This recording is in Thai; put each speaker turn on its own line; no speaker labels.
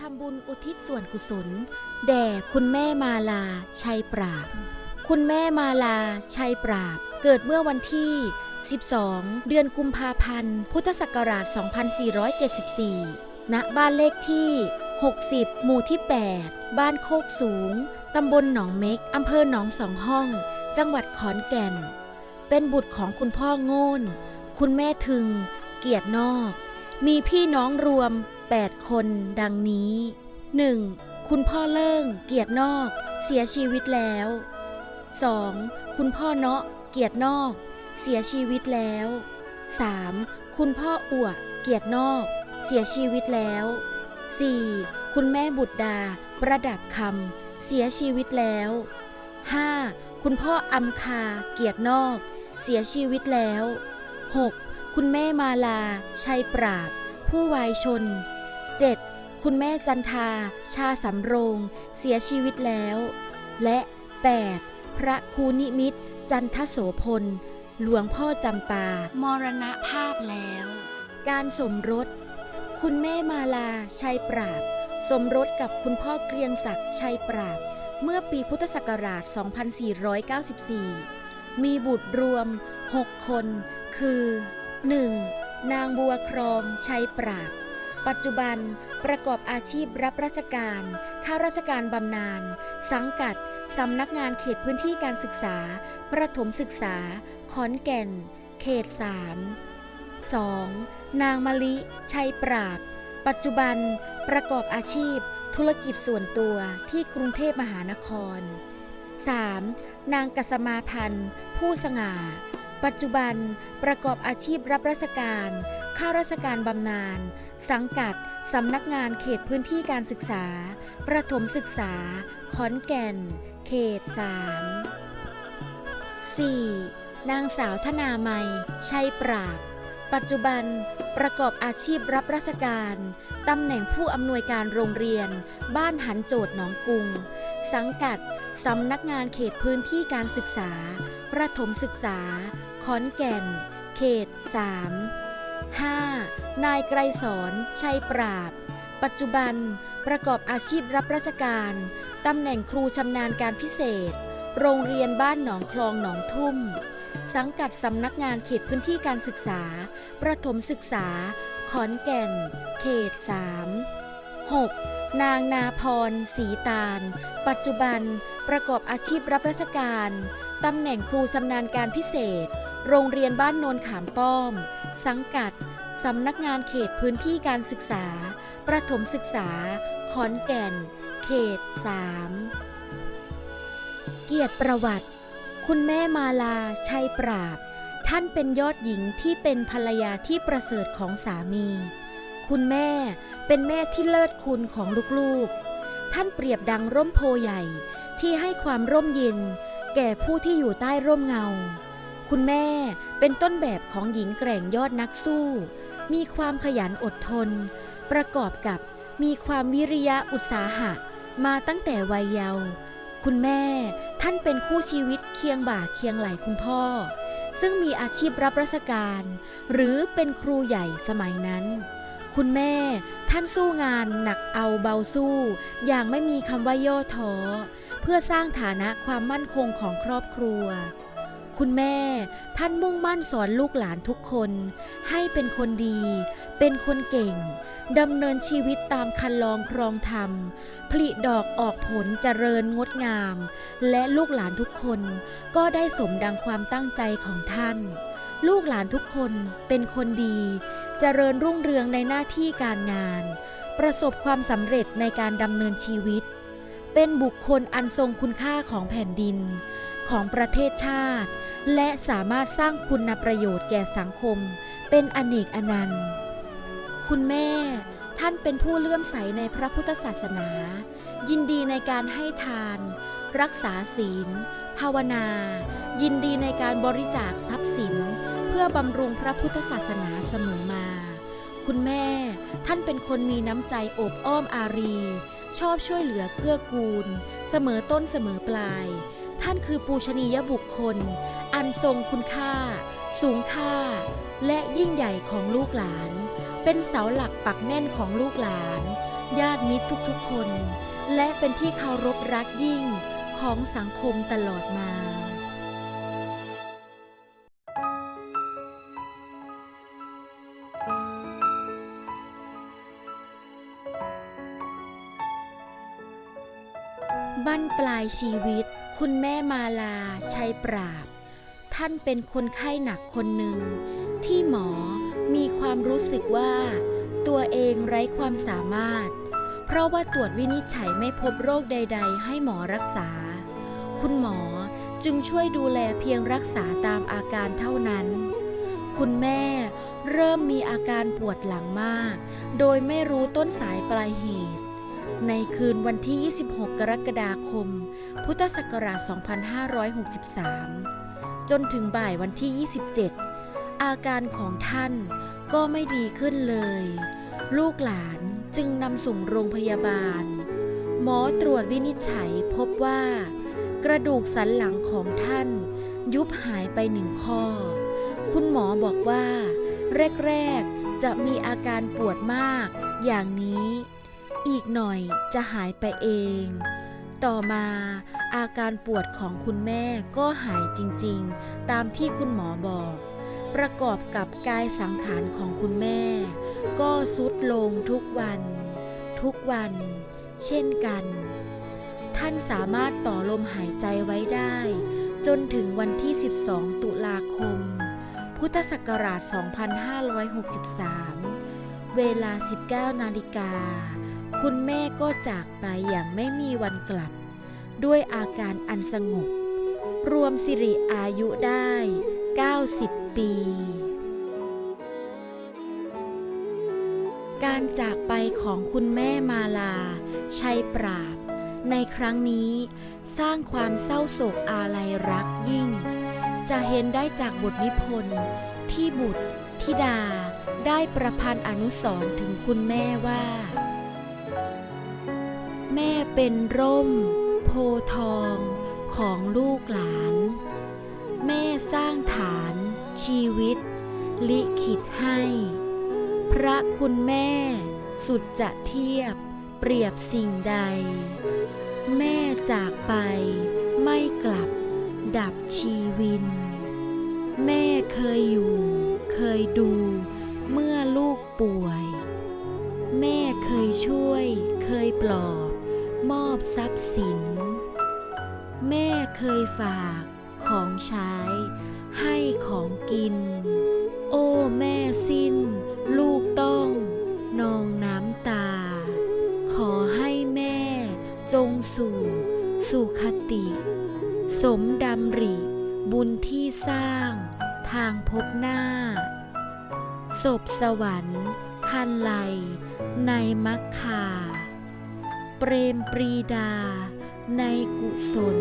ทำบุญอุทิศส่วนกุศล แด่คุณแม่มาลา ชัยปราบ คุณแม่มาลา ชัยปราบ เกิดเมื่อวันที่ 12 เดือนกุมภาพันธ์ พุทธศักราช 2474 ณ บ้านเลขที่ 60 หมู่ที่ 8 บ้านโคกสูง ตำบลหนองเม็ก อำเภอหนองสองห้อง จังหวัดขอนแก่น เป็นบุตรของคุณพ่อโง่น คุณแม่ทึง เกียรตินอก มีพี่น้องรวม 8 คน ดังนี้ 1. คุณพ่อเลิ่ง เกียรตินอก เสียชีวิตแล้ว 2. คุณพ่อเนาะ เกียรตินอก เสียชีวิตแล้ว 3. คุณพ่ออั่ว เกียรตินอก เสียชีวิตแล้ว 4. คุณแม่บุตรดา ประดับคำ เสียชีวิตแล้ว 5. คุณพ่ออำคา เกียรตินอก เสียชีวิตแล้ว 6. คุณแม่มาลา ชัยปราบ ผู้วายชน 7. คุณแม่จันทา ชาสำโรง เสียชีวิตแล้ว และ 8. พระครูนิมิตรจันทโสพล หลวงพ่อจำปา มรณภาพแล้ว การสมรส คุณแม่มาลาชัยปราบ สมรสกับคุณพ่อเกรียงศักดิ์ชัยปราบ เมื่อปีพุทธศักราช 2494 มีบุตรรวม 6 คน คือ 1. นางบัวครองชัยปราบ ปัจจุบันประกอบอาชีพรับราชการข้าราชการบำนาญ สังกัด สำนักงานเขตพื้นที่การศึกษา ประถมศึกษา ขอนแก่น เขต 3 2. นางมะลิ ชัยปราบ ปัจจุบันประกอบอาชีพ ธุรกิจส่วนตัวที่กรุงเทพมหานคร 3. นางกัสมาพันธ์ ผู้สง่า ปัจจุบันประกอบอาชีพรับราชการ ข้าราชการบำนาญ สังกัด สำนักงานเขตพื้นที่การศึกษา ประถมศึกษา ขอนแก่น เขต 3 4. นางสาวธนาไมยชัยปราบ ปัจจุบันประกอบอาชีพรับราชการ ตำแหน่งผู้อำนวยการโรงเรียน บ้านหันโจทย์หนองกุง สังกัด สำนักงานเขตพื้นที่การศึกษา ประถมศึกษา ขอนแก่น เขต 3 5. นายไกรสอนชัยปราบ ปัจจุบันประกอบอาชีพรับราชการ ตำแหน่งครูชำนาญการพิเศษ โรงเรียนบ้านหนองคลองหนองทุ่ม สังกัดสำนักงานเขตพื้นที่การศึกษา ประถมศึกษา ขอนแก่น เขต 3 6. นางนาพรศรีตาล ปัจจุบันประกอบอาชีพรับราชการ ตำแหน่งครูชำนาญการพิเศษ โรงเรียนบ้านโนนขามป้อม สังกัด สำนักงานเขตพื้นที่การศึกษา ประถมศึกษา ขอนแก่น เขต 3 เกียรติประวัติ คุณแม่มาลา ชัยปราบ ท่านเป็นยอดหญิงที่เป็นภรรยาที่ประเสริฐของสามี คุณแม่เป็นแม่ที่เลิศคุณของลูกๆ ท่านเปรียบดังร่มโพใหญ่ที่ให้ความร่มเย็นแก่ผู้ที่อยู่ใต้ร่มเงา คุณแม่เป็นต้นแบบของหญิงแกร่งยอดนักสู้ มีความขยันอดทน ประกอบกับมีความวิริยะอุตสาหะ มาตั้งแต่วัยเยาว์คุณแม่ท่านเป็นคู่ชีวิตเคียงบ่าเคียงไหลคุณพ่อ ซึ่งมีอาชีพรับราชการ หรือเป็นครูใหญ่สมัยนั้น คุณแม่ท่านสู้งานหนักเอาเบาสู้ อย่างไม่มีคำว่าย่อท้อ เพื่อสร้างฐานะความมั่นคงของครอบครัว คุณแม่ ท่านมุ่งมั่นสอนลูกหลานทุกคน ให้เป็นคนดี เป็นคนเก่งดำเนินชีวิตตามคันลองครองธรรม ผลิดอกออกผลเจริญงดงาม และลูกหลานทุกคนก็ได้สมดังความตั้งใจของท่าน ลูกหลานทุกคนเป็นคนดี เจริญรุ่งเรืองในหน้าที่การงาน ประสบความสำเร็จในการดำเนินชีวิต เป็นบุคคลอันทรงคุณค่าของแผ่นดิน ของประเทศชาติ และสามารถสร้างคุณประโยชน์แก่สังคม เป็นอเนกอนันต์ คุณแม่ท่านเป็นผู้เลื่อมใสในพระพุทธศาสนา ยินดีในการให้ทาน รักษาศีล ภาวนา ยินดีในการบริจาคทรัพย์สิน เพื่อบำรุงพระพุทธศาสนาเสมอมา คุณแม่ท่านเป็นคนมีน้ำใจโอบอ้อมอารี ชอบช่วยเหลือเกื้อกูล เสมอต้นเสมอปลาย ท่านคือปูชนียบุคคล อันทรงคุณค่า สูงค่า และยิ่งใหญ่ของลูกหลาน เป็นเสาหลักปักแน่นของลูกหลาน ญาติมิตรทุกๆคน และเป็นที่เคารพรักยิ่งของสังคมตลอดมาบั้นปลายชีวิต คุณแม่มาลาชัยปราบ ท่านเป็นคนไข้หนักคนหนึ่ง ที่หมอมีความรู้สึกว่า ตัวเองไร้ความสามารถ เพราะว่าตรวจวินิจฉัยไม่พบโรคใด ๆ ให้หมอรักษา คุณหมอจึงช่วยดูแลเพียงรักษาตามอาการเท่านั้น คุณแม่เริ่มมีอาการปวดหลังมาก โดยไม่รู้ต้นสายปลายเหตุ ในคืนวันที่ 26 กรกฎาคม พุทธศักราช 2563 จนถึงบ่ายวันที่ 27 อาการของท่านก็ไม่ดีขึ้นเลย ลูกหลานจึงนำส่งโรงพยาบาล หมอตรวจวินิจฉัยพบว่า กระดูกสันหลังของท่าน ยุบหายไปหนึ่งข้อ คุณหมอบอกว่า แรก ๆ จะมีอาการปวดมาก อย่างนี้ อีกหน่อยจะหายไปเอง ต่อมาอาการปวดของคุณแม่ก็หายจริงๆ ตามที่คุณหมอบอก ประกอบกับกายสังขารของคุณแม่ ก็สุดลงทุกวัน ทุกวัน เช่นกัน ท่านสามารถต่อลมหายใจไว้ได้ จนถึงวันที่ 12 ตุลาคม พุทธศักราช 2563 เวลา 19 นาฬิกา คุณแม่ก็จากไปอย่างไม่มีวันกลับ ด้วยอาการอันสงบ รวมสิริอายุได้ 90 ปี การจากไปของคุณแม่มาลา ชัยปราบ ในครั้งนี้สร้างความเศร้าโศกอาลัยรักยิ่ง จะเห็นได้จากบทนิพนธ์ที่บุตรธิดาได้ประพันธ์อนุสรถึงคุณแม่ว่า แม่เป็นร่ม โพทองของลูกหลาน แม่สร้างฐานชีวิต ลิขิตให้ พระคุณแม่สุดจะเทียบเปรียบสิ่งใด แม่จากไปไม่กลับดับชีวิน แม่เคยอยู่เคยดูเมื่อลูกป่วย แม่เคยช่วยเคยปลอบ มอบทรัพย์สิน แม่เคยฝากของใช้ ให้ของกิน โอ้แม่สิ้น ลูกต้องนองน้ำตา ขอให้แม่จงสู่สุขติ สมดำริ บุญที่สร้างทางพบหน้า ศพสวรรค์คันไลในมักคา เปรมปรีดาในกุศล